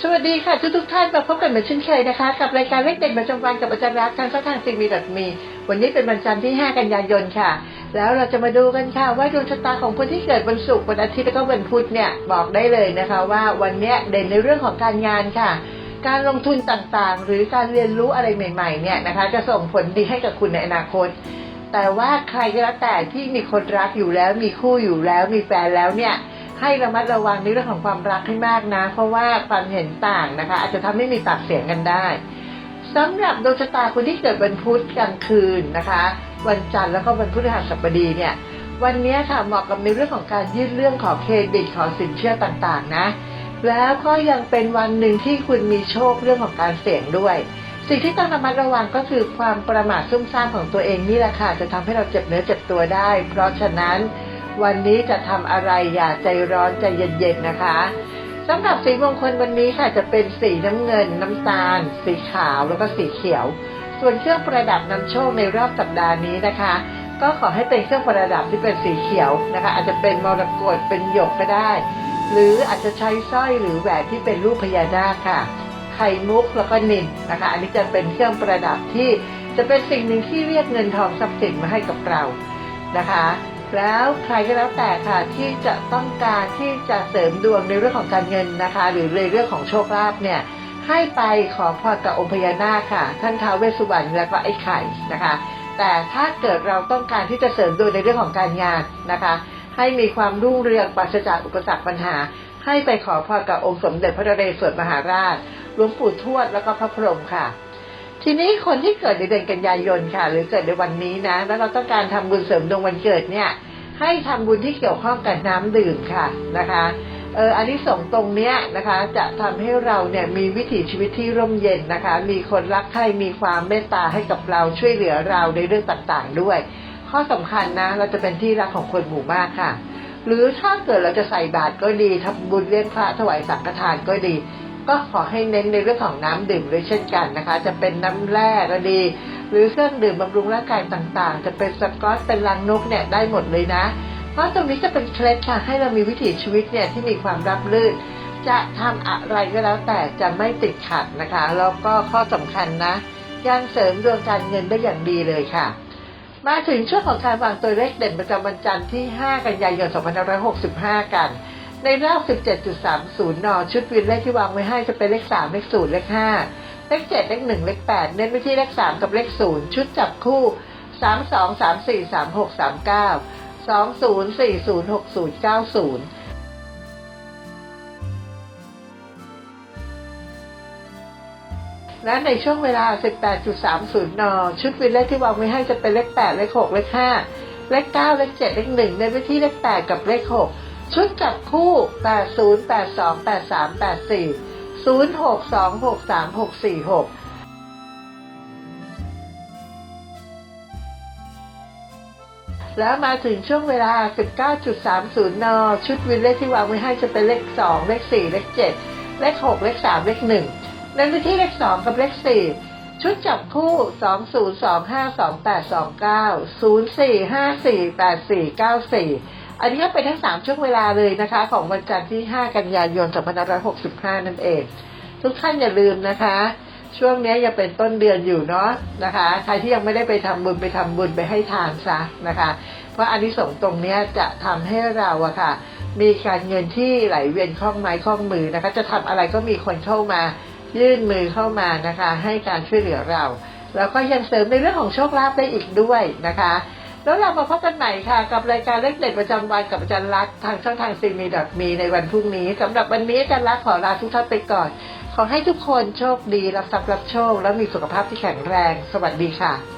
สวัสดีค่ะทุกทุกท่านมาพบกันเหมือนเช่นเคยนะคะ กับรายการเลขเด็ดประจำวันกับอาจารย์รักทางช่องทางซีมีดมี วันนี้เป็นวันจันทร์ที่ 5 กันยายนค่ะ แล้วเราจะมาดูกันค่ะ ว่าดวงชะตาของคนที่เกิดวันศุกร์วันอาทิตย์แล้วก็วันพุธเนี่ยบอกได้เลยนะคะ ว่าวันนี้เด่นในเรื่องของการงานค่ะ การลงทุนต่างๆ หรือการเรียนรู้อะไรใหม่ๆเนี่ยนะคะ จะส่งผลดีให้กับคุณในอนาคต แต่ว่าใครก็แล้วแต่ที่มีคนรักอยู่แล้ว มีคู่อยู่แล้ว มีแฟนแล้วเนี่ย ให้ระมัดระวังในเรื่องของความรักให้มากนะ เพราะว่าความเห็นต่างนะคะ อาจจะทำให้มีปากเสียงกันได้สำหรับดวงชะตาคนที่เกิดวันพุธกลางคืนนะคะ วันจันทร์แล้วก็วันพฤหัสบดีเนี่ย วันนี้ค่ะเหมาะกับในเรื่องของการยื่นเรื่องขอเครดิตขอสินเชื่อต่างๆ นะ แล้วก็ยังเป็นวันหนึ่งที่คุณมีโชคเรื่องของการเสี่ยงด้วย สิ่งที่ต้องระมัดระวังก็คือความประมาทซุ่มซ่ามของตัวเองนี่แหละค่ะจะทำให้เราเจ็บเนื้อเจ็บตัวได้ เพราะฉะนั้น วันนี้จะทำอะไรอย่าใจร้อนใจเย็นๆนะคะสำหรับสีมงคลวันนี้ค่ะจะเป็นสีน้ำเงิน น้ำตาล สีขาวแล้วก็สีเขียว ส่วนเครื่องประดับนำโชคในรอบสัปดาห์นี้นะคะ ก็ขอให้เป็นเครื่องประดับที่เป็นสีเขียวนะคะ อาจจะเป็นมรกตเป็นหยกก็ได้ หรืออาจจะใช้สร้อยหรือแหวนที่เป็นรูปพญานาคค่ะ ไข่มุกแล้วก็นินนะคะ อันนี้จะเป็นเครื่องประดับที่จะเป็นสิ่งหนึ่งที่เรียกเงินทองทรัพย์สินมาให้กับเรานะคะ แล้วใครก็แล้วแต่ค่ะที่จะต้องการที่จะเสริมดวงในเรื่องของการเงินนะคะ หรือในเรื่องของโชคลาภเนี่ยให้ไปขอพรกับองค์พญานาคค่ะ ท่านท้าวเวสสุวรรณและก็ไอ้ไข่นะคะ แต่ถ้าเกิดเราต้องการที่จะเสริมดวงในเรื่องของการงานนะคะ ให้มีความรุ่งเรืองปราศจากอุปสรรคปัญหา ให้ไปขอพรกับองค์สมเด็จพระนเรศวรมหาราชหลวงปู่ทวดแล้วก็พระพรหมค่ะ ทีนี้คนที่เกิดในเดือนกันยายนค่ะ หรือเกิดในวันนี้นะ แล้วเราต้องการทำบุญเสริมดวงวันเกิดเนี่ย ให้ทำบุญที่เกี่ยวข้องกับน้ำดื่มค่ะนะคะเอออันนี้ส่งตรงเนี้ยนะคะ จะทำให้เราเนี่ยมีวิถีชีวิตที่ร่มเย็นนะคะ มีคนรักใครมีความเมตตาให้กับเราช่วยเหลือเราในเรื่องต่างๆด้วย ข้อสำคัญนะเราจะเป็นที่รักของคนหมู่มากค่ะ หรือถ้าเกิดเราจะใส่บาตรก็ดีทำบุญเลี้ยงพระถวายสังฆทานก็ดี ก็ขอให้เน้นในเรื่องของน้ำดื่มด้วยเช่นกันนะคะ จะเป็นน้ำแร่ก็ดี หรือเครื่องดื่มบำรุงร่างกายต่างๆ จะเป็นสกอตเป็นลังนกเนี่ยได้หมดเลยนะ เพราะตรงนี้จะเป็นเคล็ดค่ะให้เรามีวิถีชีวิตเนี่ยที่มีความรับรื่นจะทำอะไรก็แล้วแต่จะไม่ติดขัดนะคะแล้วก็ข้อสำคัญนะยังเสริมดวงการเงินได้อย่างดีเลยค่ะ มาถึงช่วงของการวางตัวเลขเด่นประจำวันจันทร์ที่ 5 กันยายน 2565 กัน ในรอบ 17.30 น ชุดวินเลขที่วางไว้ให้จะเป็นเลข 3 เลข 0 เลข 5 เลข 7 เลข 1 เลข 8 เน้นไปที่เลข 3 กับเลข 0 ชุดจับคู่ 3 2 3 4 3 6 3 9 2 0 4 0 6 0 9 0และในช่วงเวลา 18.30 น ชุดวินเลขที่วางไว้ให้จะเป็นเลข 8 เลข 6 เลข 5 เลข 9 เลข 7 เลข 1 ในวิธีเลข 8 กับเลข 6 ชุดจับคู่ 80 82 83 84 06 26 36 46แล้วมาถึงช่วงเวลา 19.30 น ชุดวินเลขที่วางไว้ให้จะเป็นเลข 2 เลข 4 เลข 7 เลข 6 เลข 3 เลข1ในวิธีเลข 2 กับเลข 4 ชุดจับคู่ 20252829 0454848494 อันนี้ก็เป็นทั้ง 3 ช่วงเวลาเลยนะคะ ของวันจันทร์ที่ 5 กันยายน 2565 นั่นเอง ทุกท่านอย่าลืมนะคะ ช่วงนี้ยังเป็นต้นเดือนอยู่เนาะนะคะ ใครที่ยังไม่ได้ไปทำบุญไปทำบุญไปให้ทานซะนะคะ เพราะอันนี้สงตรงนี้จะทำให้เราอะค่ะ มีการเงินที่ไหลเวียนคล่องไม้คล่องมือนะคะ จะทำอะไรก็มีคนเข้ามายื่นมือเข้ามานะคะ ให้การช่วยเหลือเรา แล้วก็ยังเสริมในเรื่องของโชคลาภได้อีกด้วยนะคะ แล้วเรามาพบกันใหม่ค่ะ กับรายการเลขเด็ดประจำวันกับอาจารย์รักทางช่องทางซีมีดักมีในวันพรุ่งนี้สำหรับวันนี้อาจารย์รักขอลาทุกท่านไปก่อน ขอให้ทุกคนโชคดีรับทรัพย์รับโชค และมีสุขภาพที่แข็งแรง สวัสดีค่ะ